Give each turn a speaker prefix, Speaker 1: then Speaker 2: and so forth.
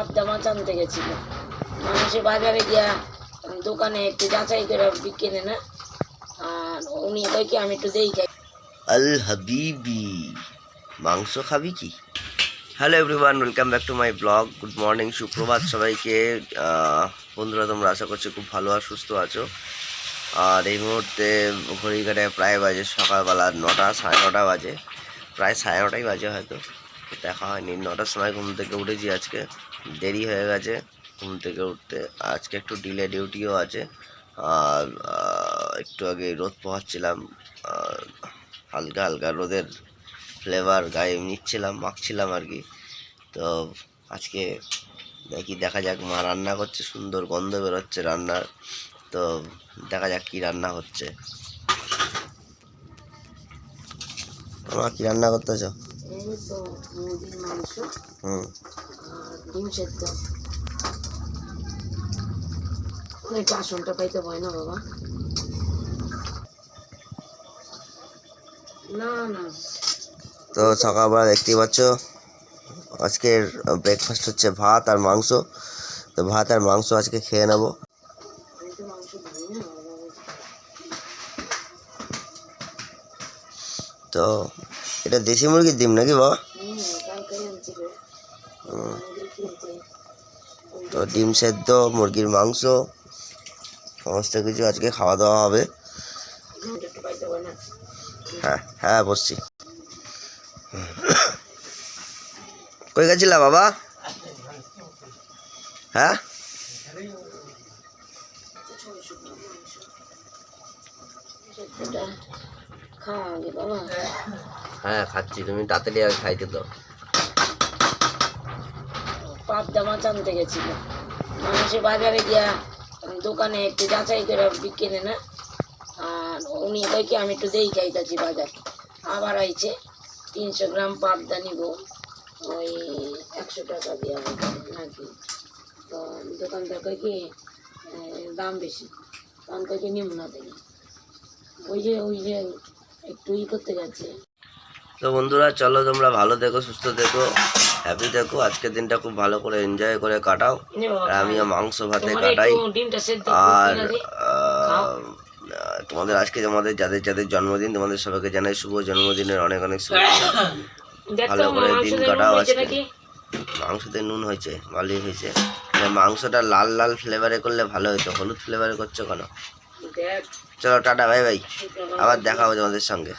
Speaker 1: পাবদা মাছ আনতে মানুষে বাজারে গিয়া দোকানে একটু যাচাই করে বিকেনে না। আর উনি কই কি, আমি একটু দেই খাই।
Speaker 2: আল হাবিবি, মাংস খাবি কি? Hello everyone welcome back to my blog good morning সুপ্রভাত সবাইকে। বন্ধুরা, তোমরা আশা করছি খুব ভালো আর সুস্থ আছো। আর এই মুহূর্তে ঘড়ি কাটায় প্রায় বাজে সকালবেলা নটা, সাড়ে নটা বাজে। প্রায় সাড়ে নটাই বাজে হয়তো। দেখা হয়নি। নটার সময় ঘুম থেকে উঠেছি আজকে। দেরি হয়ে গেছে ঘুম থেকে উঠতে। আজকে একটু ডিলে ডিউটিও আছে। আর একটু আগে রোদ পোহাচ্ছিলাম। হালকা হালকা রোদের ফ্লেভার গায়ে নিচ্ছিলাম, মাখছিলাম আর কি। তো আজকে দেখি, দেখা যাক মা রান্না করছে, সুন্দর গন্ধ বেরোচ্ছে রান্নার। তো দেখা যাক কি রান্না হচ্ছে। মা, কি রান্না করতেছ?
Speaker 1: এই তো মুরগির মাংস
Speaker 2: হুম
Speaker 1: ডিম সেদ্ধ একটু আসনটা পাইতে ভয় না বাবা না না
Speaker 2: তো সকালবেলা দেখতেই পাচ্ছ আজকের ব্রেকফাস্ট হচ্ছে ভাত আর মাংস তো ভাত আর মাংস আজকে খেয়ে নেব
Speaker 1: তো
Speaker 2: এটা দেশি মুরগির ডিম নাকি, বাবা? তো ডিম সেদ্ধ, মুরগির মাংস, সমস্ত কিছু আজকে খাওয়া দাওয়া হবে। হ্যাঁ হ্যাঁ বসছি। কই গেছিলা, বাবা? হ্যাঁ? হ্যাঁ খাচ্ছি, তুমি তাড়াতাড়ি আগে খাইতে দাও।
Speaker 1: পাবদা মাছ আনতে গেছিল। মানুষে বাজারে গিয়া দোকানে একটু যাচাই করে বিকেনে না। আর উনি কই আমি একটু দেই খাইতেছি বাজার। আবার আইছে, তিনশো গ্রাম পাবদা নিব। ওই একশো টাকা দিয়ে নাকি? তো দোকানদার কই কি দাম বেশি। তখন কই কি নিব না দেখি ওই যে ওই যে একটু ই করতে গেছে
Speaker 2: তো বন্ধুরা চলো তোমরা ভালো দেখো সুস্থ দেখো হ্যাপি দেখো। আজকের দিনটা খুব ভালো করে এনজয় করে কাটাও। আর আমিও মাংস ভাতে কাটাই। আর তোমাদের আজকে তোমাদের যাদের যাদের জন্মদিন তোমাদের সবাইকে জানাই শুভ জন্মদিনের অনেক অনেক শুভেচ্ছা ভালো করে দিন কাটাও আজকে। মাংসতে নুন হয়েছে ভালোই হয়েছে। মানে মাংসটা লাল লাল ফ্লেভারে করলে ভালো হতো হলুদ ফ্লেভারে করছ কেন? চলো টাটা বাই বাই। আবার দেখা হবে তোমাদের সঙ্গে।